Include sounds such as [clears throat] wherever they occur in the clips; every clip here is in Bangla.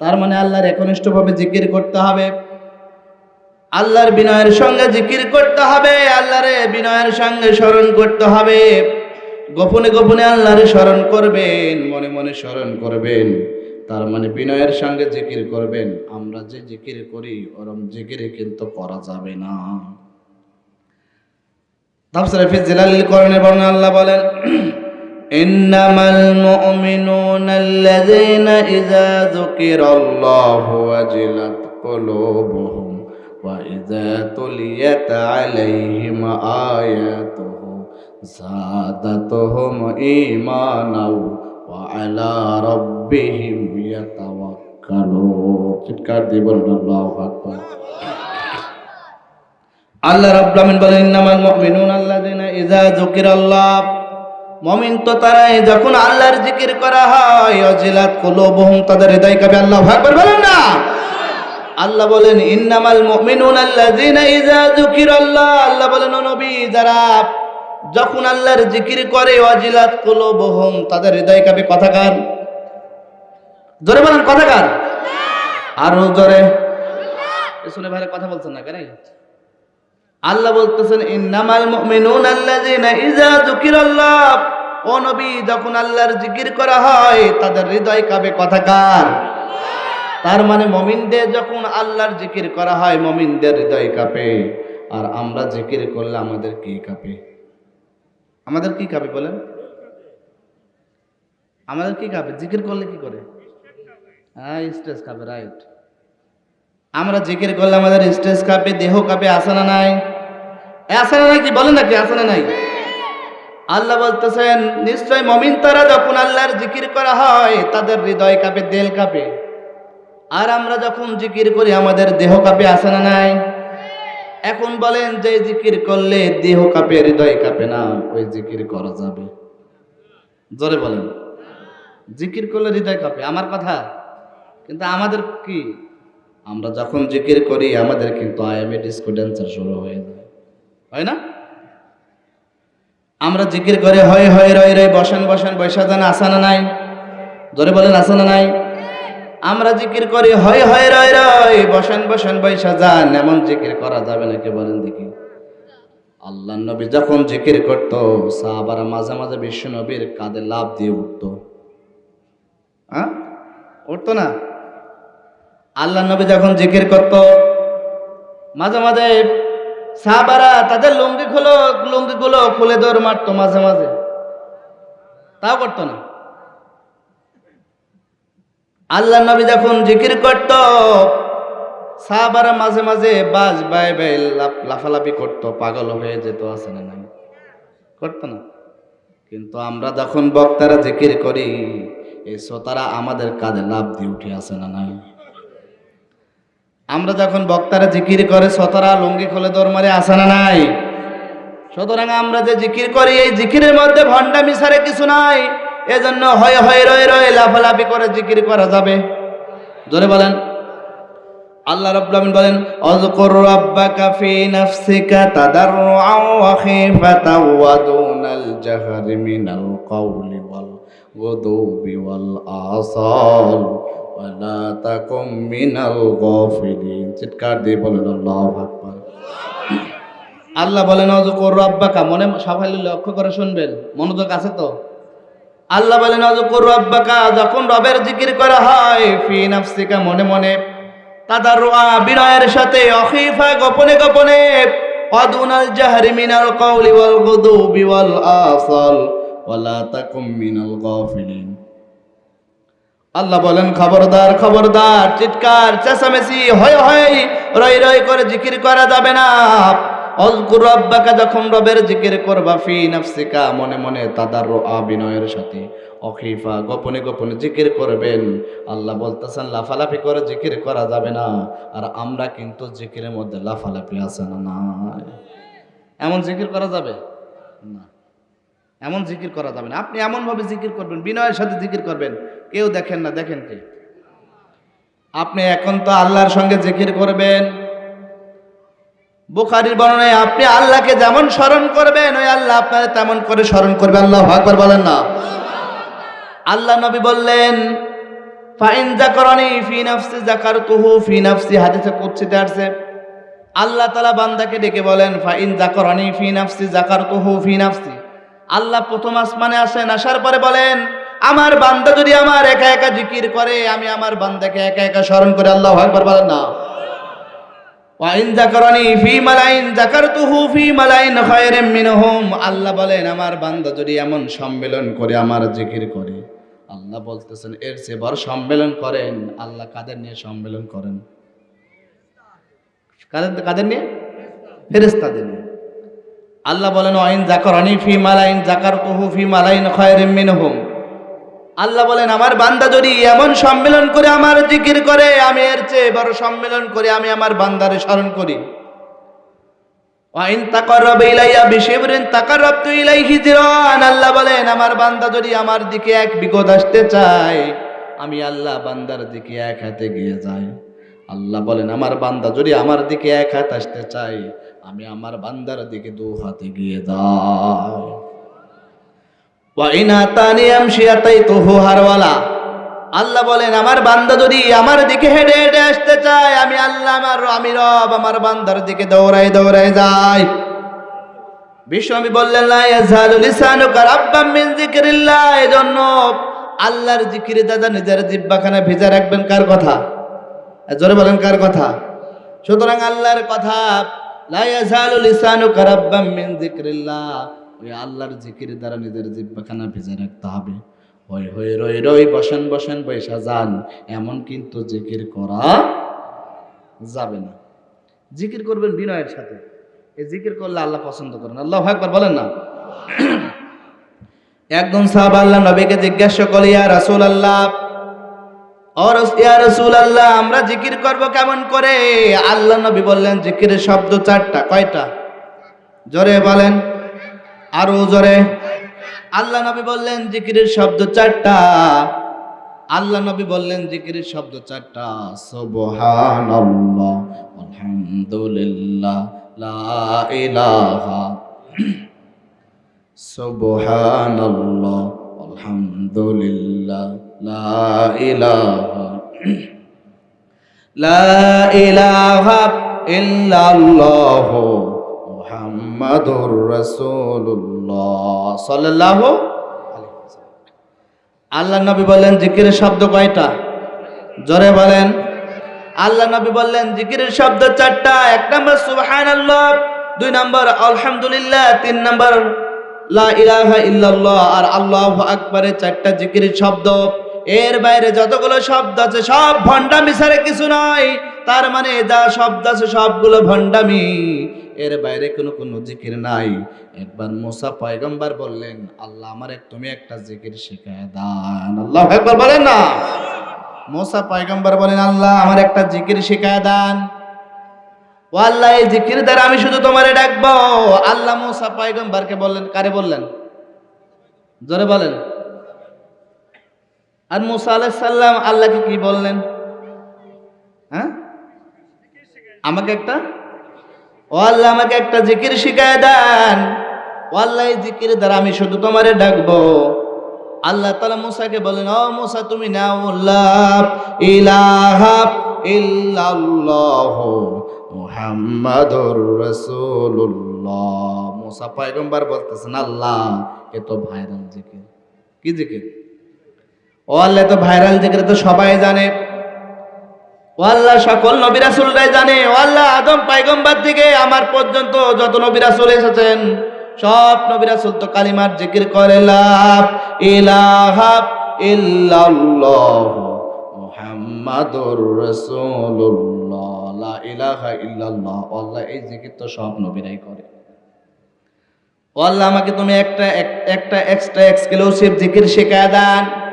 তার মানে আল্লাহর একনিষ্ঠভাবে জিকির করতে হবে। আল্লাহর বিনয়ের সঙ্গে জিকির করতে হবে, আল্লাহরে বিনয়ের সঙ্গে স্মরণ করতে হবে। গোপনে গোপনে আল্লাহরে স্মরণ করবেন, মনে মনে স্মরণ করবেন। তার মানে বিনয়ের সঙ্গে জিকির করবেন। আমরা যে জিকির করি, ওরম জিকিরে কিন্তু করা যাবে না। তাফসিরে ফি জিলালিল কোরআনের বর্ণনা আল্লাহ বলেন ইন্নামাল মুমিনুনা আল্লাযীনা ইযা যুকিরাল্লাহু ওয়াজিলাত কুলুবুহুম ওয়া ইযা তুলিয়াত আলাইহিম আয়াতুহু যাদাতুহুম ঈমানাও ওয়া আলা রাব্বিহিম ইয়াতাওয়াক্কালুন চিৎকার দিয়ে বলুন, আল্লাহু রাব্বুল আমিন বলেন, ইন্নামাল মুমিনুন আল্লাযিনা ইযা যুকিরাল্লাহ মুমিন তো তারাই, যখন আল্লাহর জিকির করা হয়, অজিলাত কুলুবুহুম, তাদের হৃদয় কাঁপে, আল্লাহু আকবার বলেন না? আল্লাহ বলেন, ইন্নামাল মুমিনুন আল্লাযিনা ইযা যুকিরাল্লাহ। আল্লাহ বলেন, ও নবী, যারা যখন আল্লাহর জিকির করে, অজিলাত কুলুবুহুম, তাদের হৃদয় কাঁপে কথাকার জোরে বলেন কথাকার আরও জোরে। শুনে ভাইরা কথা বলছেন না, কেন? আল্লাহ বলতেছেন, ইন্নামাল মুমিনুন আল্লাযিনা ইযা যুকিরাল্লাহ। ও নবী, যখন আল্লাহর জিকির করা হয়, তাদের হৃদয় কাঁপে কথাকার তার মানে মমিনদের যখন আল্লাহর জিকির করা হয়, মমিনদের হৃদয় কাঁপে। আর আমরা জিকির করলে আমাদের কি কাঁপে? আমাদের কি কাঁপে বলেন? আমাদের কি কাঁপে? জিকির করলে কি করে? হ্যাঁ স্ট্রেস কাঁপে রাইট আমরা জিকির করলে আমাদের স্ট্রেস কাঁপে, দেহ কাঁপে আসে না নাই? আসে না নাই কি? বলেন নাকি আসে না নাই? আল্লাহ বলতেছেন, নিশ্চয় মমিন তারা যখন আল্লাহর জিকির করা হয়, তাদের হৃদয় কাঁপে দেল কাঁপে। আর আমরা যখন জিকির করি, আমাদের দেহ কাঁপে আসে না নাই? এখন বলেন, যে জিকির করলে দেহ কাঁপে, হৃদয় কাঁপে না, ওই জিকির করা যাবে। জোরে বলেন। জিকির করলে হৃদয় কাঁপে, আমার কথা? কিন্তু আমাদের কি? আমরা যখন জিকির করি, আমাদের কিন্তু আইএমএ ডিস্কো ড্যান্সার শুরু হয়ে যায়। হয় না? আমরা জিকির করে হয় হয়, রয় রয়, বসেন বসেন, বৈশা যান আসানা নাই? ধরে বলেন আসানা নাই? আমরা জিকির করি হয় হয়, রয় রয়, বসেন বসেন, বৈশা যান এমন জিকির করা যাবে নাকি বলেন দেখি? আল্লাহ নবী যখন জিকির করতো, সাহাবারা মাঝে মাঝে বিশ্ব নবীর কাঁধে লাভ দিয়ে উঠতো। হ্যাঁ? উঠতো না? আল্লাহ নবী যখন জিকির করত, মাঝে মাঝে সাহাবারা তাদের লুঙ্গি খুলো লুঙ্গি গুলো খুলে দৌড় মারতো মাঝে মাঝে। তাও করতো না। আল্লাহ নবী যখন জিকির করত, সাহাবারা মাঝে মাঝে বাজ বাই বাই লাফ- লাফালাফি করতো, পাগল হয়ে যেত, আছে না নাই? করতো না। কিন্তু আমরা যখন বক্তারা জিকির করি, এই শ্রোতারা আমাদের কাঁধে লাভ দিয়ে উঠে আসে না নাই? আমরা যখন বক্তারা জিকির করে, সতরা লুঙ্গি খোলে দৌড় মারে, আসে না নাই? সুতরাং আমরা যে জিকির করি, এই জিকিরের মধ্যে ভণ্ডা মিশারে কিছু নাই। এজন্য হয় হয়, রয়ে রয়ে লাফালাফি করে জিকির করা যাবে। জোরে বলেন। আল্লাহ রাব্বুল আমিন বলেন, আযকুর রাব্বাকা ফি নাফসিকা তাদাররুআন ওয়া খিফাতান ওয়া দুনাল জাহরি মিনাল কওলি ওয়াল গুদুবি ওয়াল আসাল। ওয়া লা তাকুম মিনাল গাফিলিন চিৎকার দিয়ে বলেন, আল্লাহু আল্লাহ বলেন অজকর রব্বাকা। মনে সবাই লক্ষ্য করে শুনবেন, মনোযোগ আছে তো? আল্লাহ বলেন অজকর রব্বাকা, যখন রবের জিকির করা হয়, ফি নাফসিকা, মনে মনে তাদার বিনয়ের সাথে, অখিফা গোপনে গোপনে অদুনাল জাহরি মিনাল কওলি ওয়াল গুদুবি ওয়াল আসাল, ওয়ালা তাকুম মিনাল গাফিলিন। আল্লাহ বলেন, খবরদার খবরদার, চিৎকার, চেঁচামেচি হয় হয় রই রই করে জিকির করা যাবে না। অজকুর রব্বাকা, যখন রবের জিকির করবা, ফি নাফসিকা মনে মনে তাদার বিনয়ের সাথে অখিফা গোপনে গোপনে জিকির করবেন। আল্লাহ বলতেছেন, লাফালাফি করে জিকির করা যাবে না। আর আমরা কিন্তু জিকিরের মধ্যে লাফালাফি আছে না নাই এমন জিকির করা যাবে? না। এমন জিকির করা যাবে না। আপনি এমনভাবে জিকির করবেন, বিনয়ের সাথে জিকির করবেন কেউ দেখেন না, দেখেন কে? আপনি এখন তো আল্লাহর সঙ্গে জিকির করবেন। বুখারির বর্ণনায় আপনি আল্লাহকে যেমন স্মরণ করবেন, ওই আল্লাহ আপনার তেমন করে স্মরণ করবে। আল্লাহ আকবার বলেন না। আল্লাহ নবী বললেন, ফাইন জাকরানি ফি নাফসি জাকারতুহু ফি নাফসি হাদিসে কুদসিতে আসছে। আল্লাহ তাআলা বান্দাকে ডেকে বলেন, ফাইন জাকরানি ফি নাফসি জাকারতুহু ফি নাফসি আল্লাহ প্রথম আসমানে আসেন, আসার পরে বলেন আমার বান্দা যদি আমার একা একা জিকির করে, আমি আমার বান্দাকে একা একা স্মরণ করে আল্লাহ একবার বলেন না। আল্লাহ বলেন, আমার বান্দা যদি এমন সম্মেলন করে, আমার জিকির করে, আল্লাহ বলতেছেন, এর চেয়ে বড় সম্মেলন করেন। আল্লাহ কাদের নিয়ে সম্মেলন করেন? কাদের কাদের নিয়ে? ফেরেশতাদের নিয়ে। আল্লাহ বলেন, ওয়াইন জাকারানি ফি মালাইন জাকারতুহু ফি মালাইন খায়রিম মিনহুম। আল্লাহ বলেন, আমার বান্দা যদি এমন সম্মেলন করে আমার জিকির করে, আমি এর চেয়ে বড় সম্মেলন করে আমি আমার বান্দারে স্মরণ করি। আল্লাহ বলেন, আমার বান্দা যদি আমার দিকে এক বিগত আসতে চায়, আমি আল্লাহ বান্দার দিকে এক হাতে গিয়ে যাই। আল্লাহ বলেন, আমার বান্দা যদি আমার দিকে এক হাত আসতে চাই আমি আমার বান্দার দিকে দু হাতে গিয়ে যাই। আল্লাহ বলেন, আমার বান্দা যদি আমার দিকে হেঁটে হেঁটে আসতে চায়, আমি আল্লাহ আমার আমি রব আমার বান্দার দিকে দৌড়াই দৌড়াই যাই। বললেন রাব্বাম মিন যিকরিল্লাহ। এজন্য আল্লাহর জিকিরে দাদা নিজের জিব্বাখানা ভিজা রাখবেন কার কথা? জোরে বলেন, কার কথা? সুতরাং আল্লাহর কথা, লা ইয়াজালু লিসানুকা রাব্বাম মিন যিকরিল্লাহ। ওই আল্লাহর জিকির দ্বারা নিজের জিব্বাখানা ভেজে রাখতে হবে। হই হই, রই রই, বসেন বসেন বৈশা যান। এমন কিন্তু জিকির করা যাবে না। জিকির করবেন বিনয়ের সাথে। এই জিকির করলে আল্লাহ পছন্দ করেন। আল্লাহ একবার বলেন না? [clears throat] একজন সাহাব আল্লাহ নবীকে জিজ্ঞাসা করলে, ইয়া রাসূল আল্লাহ আমরা জিকির করব কেমন করে? আল্লাহ নবী বললেন, জিকিরের শব্দ চারটা, কয়টা? জোরে বলেন। আরও জোরে। আল্লাহ নবী বললেন, জিকিরের শব্দ চারটা। আল্লাহ নবী বললেন, জিকিরের শব্দ চারটা। সুবহানাল্লাহ, আলহামদুলিল্লাহ, লা ইলাহা [clears throat] সুবহানাল্লাহ, আলহামদুলিল্লাহ, লা ইলাহা [clears throat] লা ইলাহা ইল্লাল্লাহ। মুহাম্মাদুর ওয়াসাল্লাম। আল্লাহ নবী বললেন, জিকিরের শব্দ কয়টা? জোরে বলেন। আল্লাহ নবী বললেন, জিকিরের শব্দ চারটা। এক নম্বর, সুবহানাল্লাহ। দুই নম্বর, আলহামদুলিল্লাহ। তিন নম্বর, লা ইলাহা ইল্লাল্লাহ। আর আল্লাহু আকবারের চারটা জিকিরের শব্দ। এর বাইরে যতগুলো শব্দ আছে, সব ভণ্ডামি ছাড়া কিছু নয় তার মানে যা শব্দ আছে, সবগুলো ভণ্ডামি। এর বাইরে কোনো কোনো জিকির নাই। একবার মোসা পয়গম্বর বললেন, আল্লাহ আমার তুমি একটা জিকির শিখায় দান। আল্লাহ একবার বলেন না। মোসা পয়গম্বর বলেন, আল্লাহ আমার একটা জিকির শিখায় দান। ও আল্লাহ এই জিকির দ্বারা আমি শুধু তোমারে ডাকবো। আল্লাহ মোসা পয়গম্বরকে বললেন, কারে বললেন? জোরে বলেন। আর মুসা আলাইহিস সাল্লাম আল্লাহকে কি বললেন? হ্যাঁ? আমাকে একটা ও আল্লাহ আমাকে একটা জিকির শিখায় দেন। ও আল্লাহ জিকির দ্বারা আমি শুধু তোমারে ডাকবো। আল্লাহ তালা মুসাকে বলেন, ও মুসা, তুমি নাও লা ইলাহা ইল্লাল্লাহ মুহাম্মাদুর রাসূলুল্লাহ। মুসা পয়গম্বর বলতেছেন, আল্লাহ, এ তো ভাইরাল জিকির। কি জিকির? ও আল্লাহ তো ভাইরাল জিকির তো সবাই জানে। সকল নবী রাসূলরাই জানে। থেকে আমার পর্যন্ত যত নবী রাসূল এসেছেন, সব নবী রাসূল তো জিকির করে লাভ ইল্লাল্লাহ লা ইল্লাল্লাহ। এই জিকির তো সব নবীরাই করে। আমাকে তুমি একটা, এক- একটা এক্সট্রা এক্সক্লুসিভ জিকির শেখায় দেন।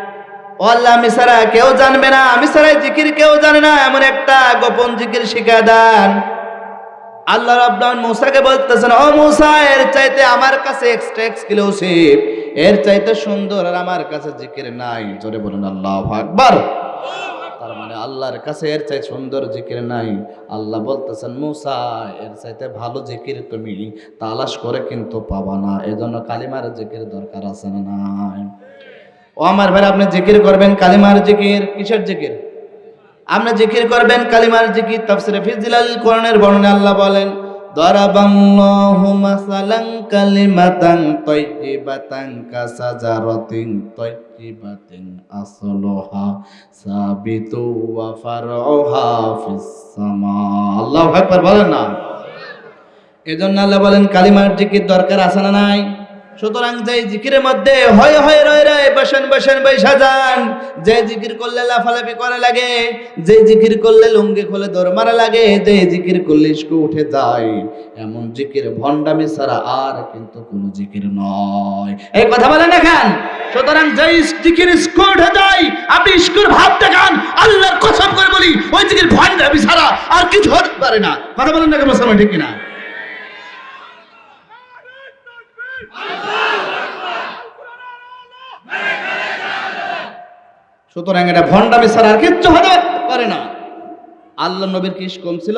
ও আল্লাহ, আমি ছাড়া কেউ জানবে না। আমি ছাড়া জিকির কেউ জানে না, এমন একটা গোপন জিকির শিখা দেন। আল্লাহ রাব্বান মুসাকে বলতেছেন, ও মুসা, এর চাইতে আমার কাছে এক্সট্রা এক্সক্লুসিভ এর চাইতে সুন্দর আর আমার কাছে জিকির নাই। জোরে বলুন, আল্লাহ আকবার। তার মানে আল্লাহর কাছে এর চাই সুন্দর জিকির নাই। আল্লাহ বলতেছেন, মুসা, এর চাইতে ভালো জিকির তুমি তালাশ করে কিন্তু পাবা না। এজন্য কালিমার জিকির দরকার আছে না নাই? ও আমার ভাই আপনি জিকির করবেন কালিমার জিকির, কিসের জিকির? আপনি জিকির করবেন কালিমার জিকির, তাফসিরে ফিজিলাল কোরআনের বর্ণনা আল্লাহ বলেন দরাবাল্লাহু মাসালান কালিমাতান তাইয়িবাতান কাসাজারাতিন তাইয়িবাতিন আসলুহা সাবিতু ওয়া ফারউহা ফিস সামা আল্লাহু আকবার বলেন না। এজন্য আল্লাহ বলেন, কালিমার জিকির দরকার আছে না নাই? সুতরাং যে জিকিরের মধ্যে হয় হয়, রয় রয়, বসেন বসেন বৈশা যান যে জিকির করলে লাফালাফি করা লাগে, যে জিকির করলে লুঙ্গি খোলে দৌড় মারা লাগে, যে জিকির করলে ইস্কু উঠে যায়, এমন জিকির ভণ্ডামি ছাড়া আর কিন্তু কোনো জিকির নয়। এই কথা বলেন এখন সুতরাং যে জিকির ইস্কু উঠে যায়, আপনি ইস্কুর ভাব দেখান, আল্লাহর কসম করে বলি, ওই জিকির ভণ্ডামি ছাড়া আর কিছু হতে পারে না। কথা বলেন না কেন, মুসলমান, ঠিক কিনা? সুতরাং এটা ভণ্ডামি ছাড়া আর কিচ্ছু হতে পারে না। আল্লাহ নবীর কি কম ছিল?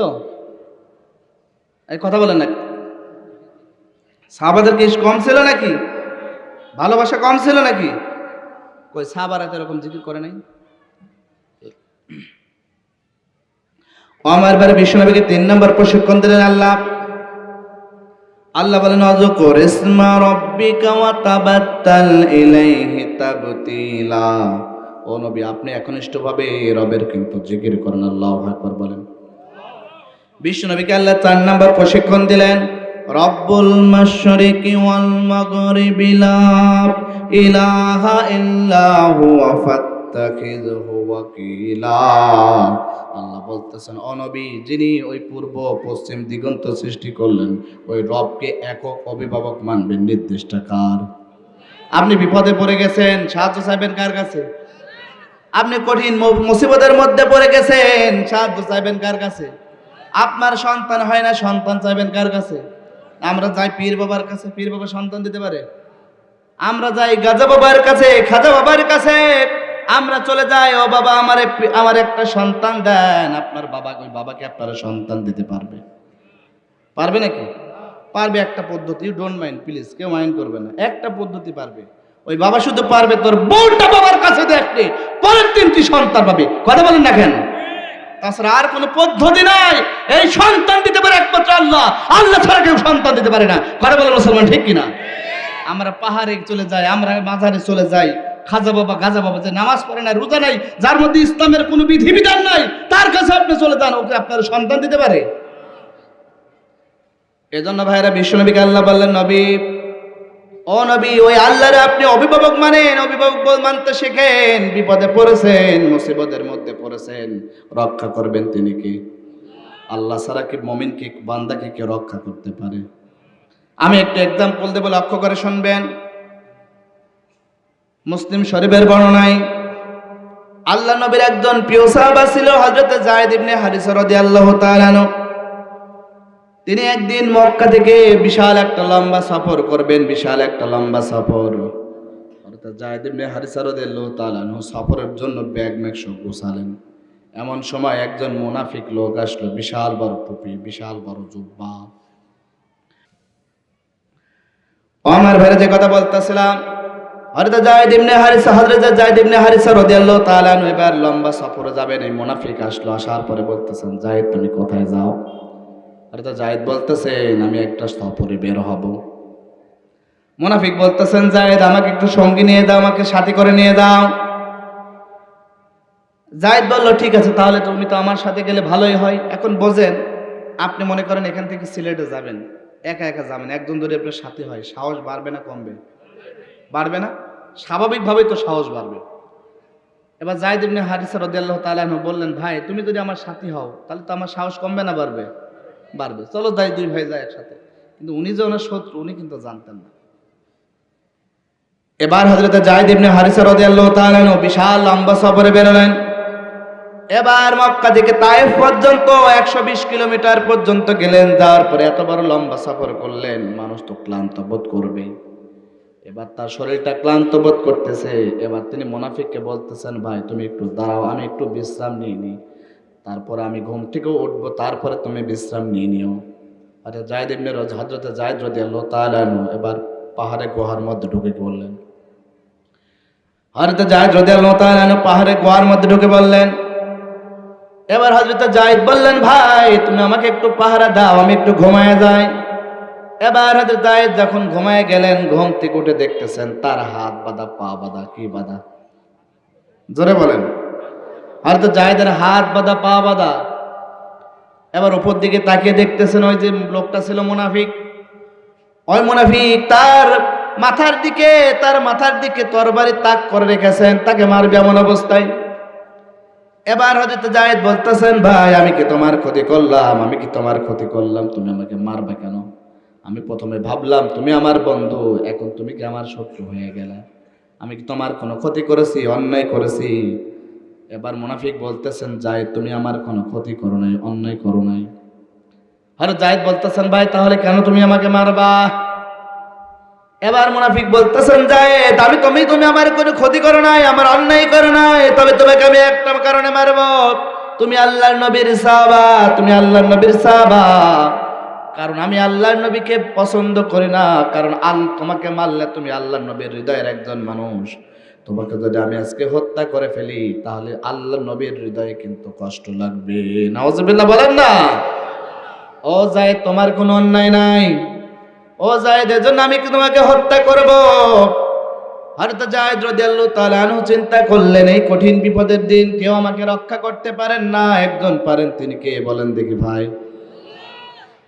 কথা বলেন না। সাহাবাদের কি কম ছিল নাকি? ভালোবাসা কম ছিল নাকি? কই, সাহাবারা তো এরকম জিকির করে নাই? আমার বারে বিশ্বনবীকে তিন নম্বর প্রশিক্ষণ দিলেন আল্লাহ। আল্লাহ বলেন, অজকর ইসমা রব্বিকা ওয়া তাবাত্তাল ইলাইহি তাবতিলা। ও নবী, আপনি একনিষ্ঠভাবে রবের কিন্তু জিকির করেন, আল্লাহু আকবার বলেন। বিশ্ব নবীকে আল্লাহ চার নম্বর প্রশিক্ষণ দিলেন, রব্বুল মাশরিকি ওয়াল মাগরিবি লা ইলাহা ইল্লা হুয়া ফাত্তাখিযহু ওয়াকিলা। আল্লাহ বলতেছেন অনবী যিনি ওই পূর্ব, পশ্চিম দিগন্ত সৃষ্টি করলেন, ওই রবকে একক অভিভাবক মানবেন নির্দিষ্ট কার? আপনি বিপদে পড়ে গেছেন, সাহায্য চাইবেন কার কাছে? আপনি কঠিন মুসিবতের মধ্যে পড়ে গেছেন, সাহায্য চাইবেন কার কাছে? আপনার সন্তান হয় না, সন্তান চাইবেন কার কাছে? আমরা যাই পীর বাবার কাছে, পীর বাবা সন্তান দিতে পারে। আমরা যাই গাজা বাবার কাছে, খাজা বাবার কাছে। আমরা চলে যাই, ও বাবা, আমার আমার একটা সন্তান দেন। আপনার বাবাকে ওই বাবাকে আপনার সন্তান দিতে পারবে। পারবে নাকি? পারবে একটা পদ্ধতি। ডোন্ট মাইন্ড প্লিজ কেউ মাইন্ড করবে না। একটা পদ্ধতি পারবে। ওই বাবা শুধু পারবে তোর বোনটা বাবার কাছে দেখতে, পরের তিনটি সন্তান পাবে। কথা বলেন না কেন? তাছাড়া আর কোনো পদ্ধতি নাই। এই সন্তান দিতে পারে একমাত্র আল্লাহ। আল্লাহ ছাড়া কেউ সন্তান দিতে পারে না। কথা বলেন মুসলমান, ঠিক কিনা? আমরা পাহাড়ে চলে যাই, আমরা মাজারে চলে যাই। খাজা বাবা, গাজা বাবা যে নামাজ পড়ে না, রোজা নাই, যার মধ্যে ইসলামের কোনো বিধিবিধান নাই, তার কাছে আপনি চলে যান, ওকে আপনার সন্তান দিতে পারে। এজন্য ভাইরা, বিশ্বনবীকে আল্লাহ বললেন, নবী ও নবী, ওই আল্লাহর আপনি অভিভাবক মানেন, অভিভাবক বল মানতে শেখেন। বিপদে পড়েছেন, মুসিবতের মধ্যে পড়েছেন। রক্ষা করবেন তিনি কি? আল্লাহ ছাড়া কি মমিনকে বান্দাকে কে রক্ষা করতে পারে? আমি একটু এক্সাম্পল দেবো, লক্ষ্য করে শুনবেন। মুসলিম শরীফের বর্ণনায়, আল্লাহ নবীর একজন প্রিয় সাহাবা ছিল হযরত জায়েদ ইবনে হারিসা রাদিয়াল্লাহু তাআলা তিনি একদিন মক্কা থেকে বিশাল একটা লম্বা সফর করবেন, বিশাল একটা লম্বা সফর। অর্থাৎ জায়েদ ইবনে হারিসা রাদিয়াল্লাহু সফরের জন্য ব্যাগ ম্যাগ সব গোছালেন। এমন সময় একজন মুনাফিক লোক আসলো, বিশাল বড় টুপি, বিশাল বড় জুব্বা। আমার ভাইরা যে কথা বলতেছিলাম হযরত জায়েদ ইবনে হারিসা, হযরত জায়েদ ইবনে হারিসা রাদিয়াল্লাহু তাআলা আনহু এবার লম্বা সফরে যাবেন। এই মুনাফিক আসলো, আসার পরে বলতেছেন, জায়েদ, তুমি কোথায় যাও? হযরত জায়েদ বলতেছেন, আমি একটা সফরে বের হব। মুনাফিক বলতেছেন জায়েদ আমাকে একটু সঙ্গী নিয়ে দাও, আমাকে সাথী করে নিয়ে দাও। জায়েদ বলল, ঠিক আছে, তাহলে তুমি তো আমার সাথে গেলে ভালোই হয়। এখন বোঝেন, আপনি মনে করেন এখান থেকে সিলেটে যাবেন, একা একা যাবেন একজন ধরে আপনার সাথে হয়, সাহস বাড়বে না কমবে? বাড়বে না? স্বাভাবিকভাবেই তো সাহস বাড়বে। এবার জায়দ ইবনে হারিসা রাদিয়াল্লাহু তাআলা বললেন, ভাই, তুমি যদি আমার সাথী হও, তাহলে তো আমার সাহস কমবে না, বাড়বে। বাড়বে। চলো যাই দুই ভাই যাই একসাথে। কিন্তু উনি যে ওনার শত্রু, উনি কিন্তু জানতেন না। এবার হযরত জায়দ ইবনে হারিসা রাদিয়াল্লাহু তাআলা বিশাল লম্বা সফরে বেরোলেন। এবার মক্কা থেকে তায়েফ পর্যন্ত একশো বিশ কিলোমিটার পর্যন্ত গেলেন। যাওয়ার পরে এত বড় লম্বা সফর করলেন, মানুষ তো ক্লান্ত বোধ করবে। এবার তার শরীরটা ক্লান্ত বোধ করতেছে। এবার তিনি মোনাফিককে বলতেছেন, ভাই, তুমি একটু দাঁড়াও, আমি একটু বিশ্রাম নিয়ে নিই। তারপরে আমি ঘুম থেকেও উঠবো, তারপরে তুমি বিশ্রাম নিয়ে নিও। আরে জায়দ ইবনে রজ হজরতে জায়দ রদি আল্লাহ তালানু এবার পাহাড়ে গুহার মধ্যে ঢুকে পড়লেন হজরত জায়দ রদিয়াল্লাহু তাআলা আনহু পাহাড়ে গুহার মধ্যে ঢুকে বললেন, এবার হজরত জায়দ বললেন, ভাই, তুমি আমাকে একটু পাহারা দাও, আমি একটু ঘুমায় যাই। এবার হজরত জায়দ যখন ঘুমায় গেলেন, ঘুম থেকে উঠে দেখতেছেন তার হাত বাঁধা, পা বাঁধা, কি বাঁধা? জোরে বলেন। হয়তো জায়দের হাত বাঁধা, পা বাঁধা। এবার উপর দিকে তাকিয়ে দেখতেছেন ওই যে লোকটা ছিল মুনাফিক। ওই মুনাফিক তার মাথার দিকে, তার মাথার দিকে তরবারি তাক করে রেখেছেন, তাকে মারবে এমন অবস্থায়। এবার হয়তো জায়েদ বলতেছেন, ভাই, আমি কি তোমার ক্ষতি করলাম? আমি কি তোমার ক্ষতি করলাম? তুমি আমাকে মারবে কেন? আমি প্রথমে ভাবলাম, তুমি আমার বন্ধু, এখন তুমি কি আমার শত্রু হয়ে গেলে? আমি কি তোমার কোনো ক্ষতি করেছি, অন্যায় করেছি? এবার মুনাফিক বলতেছেন, জায়েদ, তুমি আমার কোনো ক্ষতি করো নাই, অন্যায় করো নাই। আর জায়েদ বলতেছেন, ভাই, তাহলে কেন তুমি আমাকে মারবা? এবার মুনাফিক বলতেছেন, জায়েদ, আমি তুমি তুমি আমার কোনো ক্ষতি করো নাই, আমার অন্যায় করো নাই, তবে তোমাকে আমি একটা কারণে মারবো। তুমি আল্লাহর নবীর সাহাবা, তুমি আল্লাহর নবীর সাহাবা। কারণ আমি আল্লাহর নবীকে পছন্দ করি না, কারণ আল, তোমাকে মারলে তুমি আল্লাহর নবীর হৃদয়ের একজন মানুষ। তোমাকে যদি আমি আজকে হত্যা করে ফেলি, তাহলে আল্লাহ নবীর হৃদয়ে কিন্তু কষ্ট লাগবে। নওয়াজবিল্লাহ বলেন না। ও যায় তোমার কোনো অন্যায় নাই। ও জায়েদ এজন্য আমি কি তোমাকে হত্যা করব? হযরত জায়েদ রাদিয়াল্লাহু তাআলা আনহু চিন্তা করলেন, এই কঠিন বিপদের দিন কেউ আমাকে রক্ষা করতে পারেন না? একজন পারেন, তিনি কে? বলেন দেখি ভাই।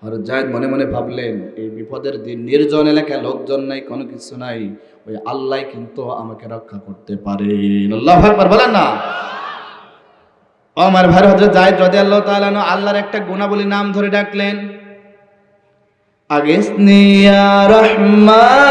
আর জায়েদ মনে মনে ভাবলেন, এই বিপদের দিন নির্জন এলাকায় লোকজন নাই, কোনো কিছু নাই। ওই আল্লাহ কিন্তু আমাকে রক্ষা করতে পারে। বলেন না। আমার ভাই হজরত জাহিদ রদি আল্লাহ তালানো আল্লাহর একটা গুণাবলী নাম ধরে ডাকলেন। আগেসনিয়া রহমান।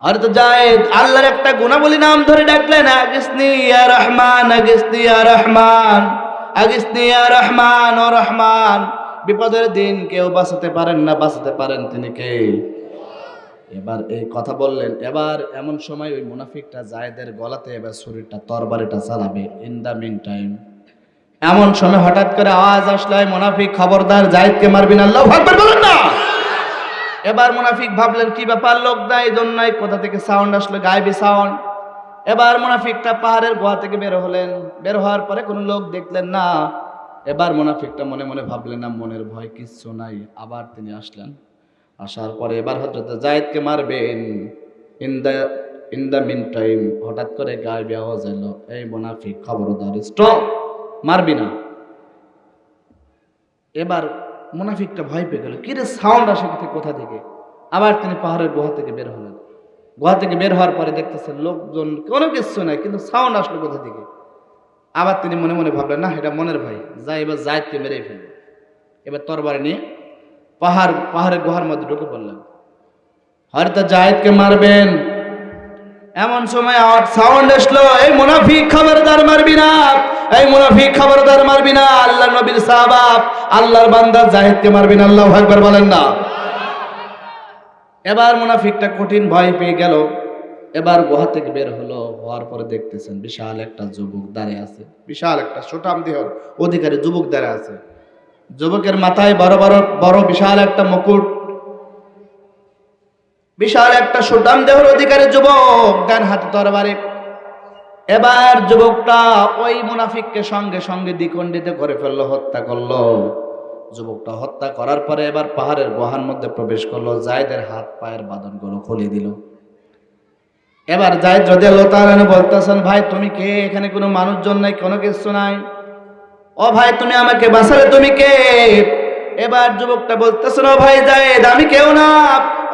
আর তো জায়েদ আল্লাহর একটা গুণাবলী নাম ধরে ডাকলেন আগেসনিয়া রহমান আগেসনিয়া রহমান আগেসনিয়া রহমান, ও রহমান। বিপদের দিন কেউ বাঁচাতে পারেন না, বাঁচাতে পারেন তিনি কে? এবার এই কথা বললেন, এবার এমন সময় ওই মুনাফিকটা জায়েদের গলাতে এবার শরীরটা, তরবারিটা চালাবে ইন দা মিন টাইম এমন সময় হঠাৎ করে আওয়াজ আসলো, "এই মুনাফিক খবরদার, জায়েদকে মারবিন আল্লাহ আকবার বলেন না! এবার মুনাফিক ভাবলেন, কি ব্যাপার লোক না এই জন্যই কোথা থেকে সাউন্ড আসলো, গায়েবি সাউন্ড এবার মুনাফিকটা পাহাড়ের গুহা থেকে বের হলেন। বের হওয়ার পরে কোনো লোক দেখলেন, না এবার মুনাফিকটা মনে মনে ভাবলেন, না, মনের ভয় কিচ্ছু নাই। আবার তিনি আসলেন। আসার পরে এবার হজরত জায়েদকে মারবেন। In the in the mean time হঠাৎ করে গায়ে আওয়াজ এলো। এই মুনাফিক, খবরদার, স্টপ! মারবি না! এবার মুনাফিকটা ভয় পেয়ে গেল। কিরে সাউন্ড আসে কোথা- থেকে? আবার তিনি পাহাড়ের গুহা থেকে বের হলেন। গুহা থেকে বের হওয়ার পরে দেখতেছেন লোকজন কোনো কিছু নাই, কিন্তু সাউন্ড আসলো কোথা থেকে? আবার তিনি মনে মনে ভাবলেন, না, এটা মনের ভাই যাই এবার জায়দকে মেরেই ফেলবে। এবার তরবারি নিয়ে পাহাড়, পাহাড়ের গুহার মধ্যে ঢুকে পড়লেন। হয়তো জায়েদকে মারবেন। এমন সময় আর সাউন্ড আসলো এই মুনাফিক খবরদার মারবি না, এই মুনাফিক খবরদার মারবি না আল্লাহ নবীর সাহাবাব আল্লাহর বান্দা জাহেদকে মারবি না, আল্লাহ একবার বলেন না। এবার মুনাফিকটা কঠিন ভয় পেয়ে গেল। এবার গুহা থেকে বের হলো, হওয়ার পরে দেখতেছেন বিশাল একটা যুবক দাঁড়িয়ে আছে। বিশাল একটা সুঠাম দেহ অধিকারী যুবক দাঁড়িয়ে আছে। যুবকের মাথায় বড় বড় বড় বিশাল একটা মুকুট। বিশাল একটা সুটাম দেহর অধিকারী যুবক ডান হাতে তরবারি। এবার যুবকটা ওই মুনাফিককে সঙ্গে সঙ্গে দ্বিখণ্ডিত করে ফেলল, হত্যা করল। যুবকটা হত্যা করার পরে এবার পাহাড়ের গুহার মধ্যে প্রবেশ করল, জায়দের হাত পায়ের বাঁধনগুলো খুলে দিল। এবার জায়দ যদি আল্লাহ বলতেছেন, ভাই, তুমি কে? এখানে কোনো মানুষজন নাই, কোনো কিছু নাই? ও ভাই, তুমি আমাকে বাঁচালে তুমি কে? এবার যুবকটা বলতেছেন ও ভাই, জায়েদ, আমি কেউ না।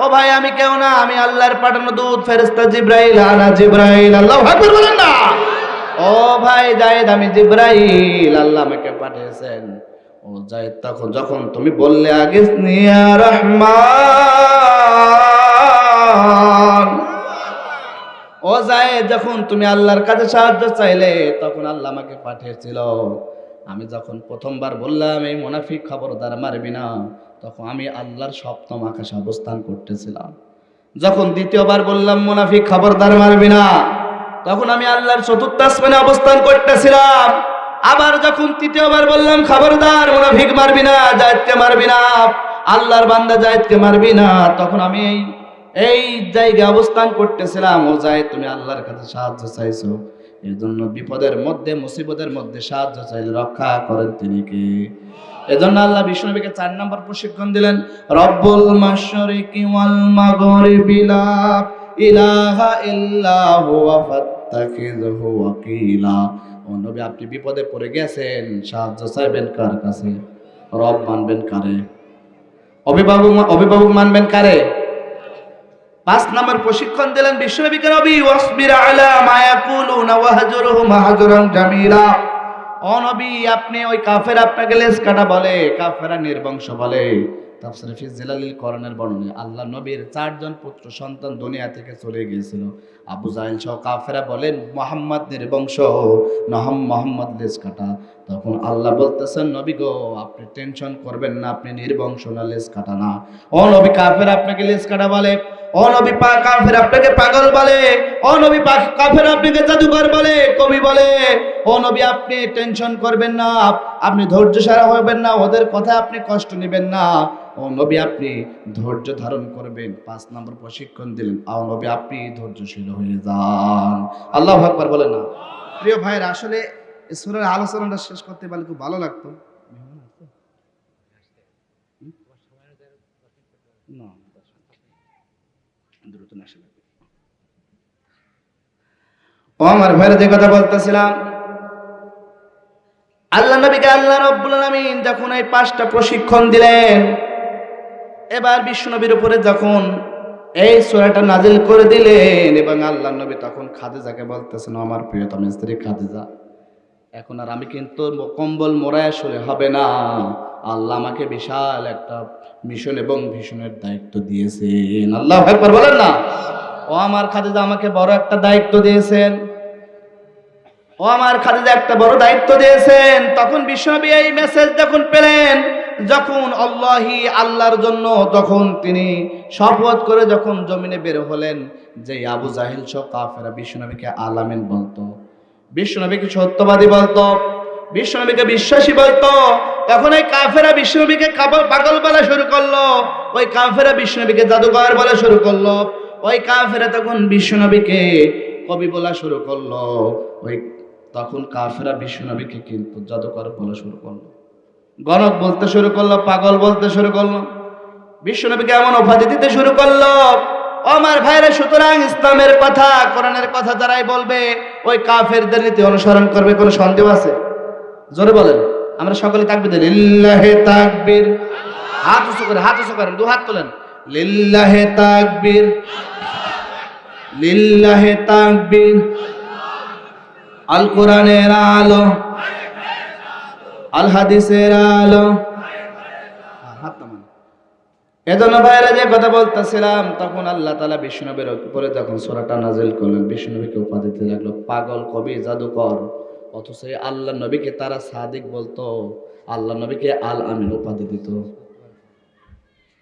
ও ভাই, আমি কেউ না, আমি আল্লাহর পাঠানো দূত, ফেরেশতা জিব্রাইল, আনা জিব্রাইল। আল্লাহ আকবার বলেন না। ও ভাই, জায়েদ, আমি জিব্রাইল, আল্লাহ আমাকে পাঠিয়েছেন। ও জায়েদ, তখন যখন তুমি বললে আগে স্নিয়া রহমান। ও জায়েদ যখন তুমি আল্লাহর কাছে সাহায্য চাইলে, তখন আল্লাহ আমাকে পাঠিয়েছিল। আমি যখন প্রথমবার বললাম, এই মুনাফিক খবরদার মারবি না, তখন আমি আল্লাহর সপ্তম আকাশে অবস্থান করতেছিলাম। যখন দ্বিতীয়বার বললাম, মুনাফিক খবরদার মারবি না, তখন আমি আল্লাহর চতুর্থ আসমানে অবস্থান করতেছিলাম। আবার যখন তৃতীয়বার বললাম, খবরদার, মুনাফিক মারবি না, জায়েদকে মারবি না, আল্লাহর বান্দা জায়েদকে মারবি না, তখন আমি এই জায়গায় অবস্থান করতেছিলাম, ও জায়েদ তুমি আল্লাহর কাছে সাহায্য চাইছো। এই জন্য বিপদের মধ্যে, মুসিবতের মধ্যে সাহায্য চাইলে রক্ষা করেন তিনি কি? এজন্য আল্লাহ বিষ্ণুনবীকে চার নম্বর প্রশিক্ষণ দিলেন, রব্বুল মাশরিকি ওয়াল মাগরিবি লা ইলাহা ইল্লা হুয়া ফাত্তাখিযহু ওয়াকিলা। ও নবী, আপনি বিপদে পড়ে গেছেন, সাহায্য চাইবেন কার কাছে? রব মানবেন কারে? অভিভাবক অভিভাবক মানবেন কারে? পাঁচ নম্বর প্রশিক্ষণ দিলেন বিশ্বনবীকে নবী, ওয়াসবির আলা মা ইয়াকুলুনা ওয়াহজুরহুম হাজরান জামিলা। ও আপনি ওই কাফের আপনাকে লেস কাটা বলে। কাফেরা নির্বংশ বলে। তাফসিরে ফি জিলালিল করণের বর্ণনা, আল্লাহ নবীর চারজন পুত্র সন্তান দুনিয়া থেকে চলে গিয়েছিল। আবু জাহেল সহ কাফেরা বলেন, মোহাম্মদ নির্বংশ নহম মোহাম্মদ লেস কাটা তখন আল্লাহ বলতেছেন, নবী গো, আপনি টেনশন করবেন না, আপনি নির্বংশ না লেস কাটা না। ও নবী, কাফের আপনাকে লেস কাটা বলে। ও নবী পা কাফের আপনাকে পাগল বলে, ও নবী পা- কাফের আপনাকে জাদুকর বলে, কবি বলে। ও নবী, আপনি টেনশন করবেন না, আপনি ধৈর্য সারা হবেন না, ওদের কথা আপনি কষ্ট নেবেন না। ও নবী, আপনি ধৈর্য ধারণ করবেন, পাঁচ নম্বর প্রশিক্ষণ দিলেন। ও নবী, আপনি ধৈর্যশীল হয়ে যান। আল্লাহ আকবার বলে না। প্রিয় ভাইয়ের, আসলে সুরের আলোচনাটা শেষ করতে পারলে খুব ভালো লাগতো। না। দ্রুত না। আসলে ও আমার ভাইয়ের যে কথা বলতেছিলাম, আল্লাহ নবীকে আল্লাহ রব্বুল আলামিন যখন এই পাঁচটা প্রশিক্ষণ দিলেন, এবার বিশ্ব নবীর উপরে যখন এই সূরাটা নাজিল করে দিলেন এবং আল্লাহ নবী তখন খাদিজাকে বলতেছেন, আমার প্রিয়তম স্ত্রী খাদিজা। এখন আর আমি কিন্তু কম্বল মোড়ায় আসলে হবে না। আল্লাহ আমাকে বিশাল একটা মিশন এবং ভীষণের দায়িত্ব দিয়েছেন। আল্লাহ একবার বলেন না, ও আমার খাদিজা আমাকে বড় একটা দায়িত্ব দিয়েছেন। ও আমার খাদিজা একটা বড় দায়িত্ব দিয়েছেন। তখন বিশ্বনবী এই মেসেজ যখন পেলেন, যখন আল্লাহি আল্লাহর জন্য তখন তিনি শপথ করে যখন জমিনে বের হলেন, যে আবু জাহিল সহ কাফেরা বিশ্বনবীকে আলামিন বলতো বিশ্বনবীকে সত্যবাদী বলতো, বিশ্বনবীকে বিশ্বাসী বলতো। তখন ওই কাফেরা বিশ্বনবীকে পাগল বলা শুরু করল। ওই কাফেরা বিশ্বনবীকে জাদুকর বলা শুরু করল। ওই কাফেরা তখন বিশ্বনবীকে কবি বলা শুরু করল। ওই তখন কাফেরা বিশ্বনবীকে কিন্তু জাদুকর বলা শুরু করল। গণক বলতে শুরু করল, পাগল বলতে শুরু করল। বিশ্বনবীকে এমন উপাধি দিতে শুরু করল। আমার ভাইরা, সুতরাং ইসলামের কথা, কোরআনের কথা যারাই বলবে, ওই কাফেরদের নীতি অনুসরণ করবে, কোনো সন্দেহ আছে? জোরে বলেন। আমরা সকলে তাকবির লিল্লাহে তাকবীর। হাত উঁচু করে, হাত উঁচু করেন, দু হাত তোলেন। লিল্লাহে তাকবীর। লিল্লাহে তাকবীর। আল কোরআনের আলো। আল হাদিসের আলো। এজন্য ভাইরা যে কথা বলতেছিলাম, তখন আল্লাহ তালা বিষ্ণুনবীর উপরে যখন সোরাটা নাজিল করলেন বিষ্ণবীকে দিতে লাগল, পাগল, কবি, জাদুকর, অথচ আল্লাহ নবীকে তারা সাদিক বলতো, আল্লাহ নবীকে আল আমিন উপাধি দিত।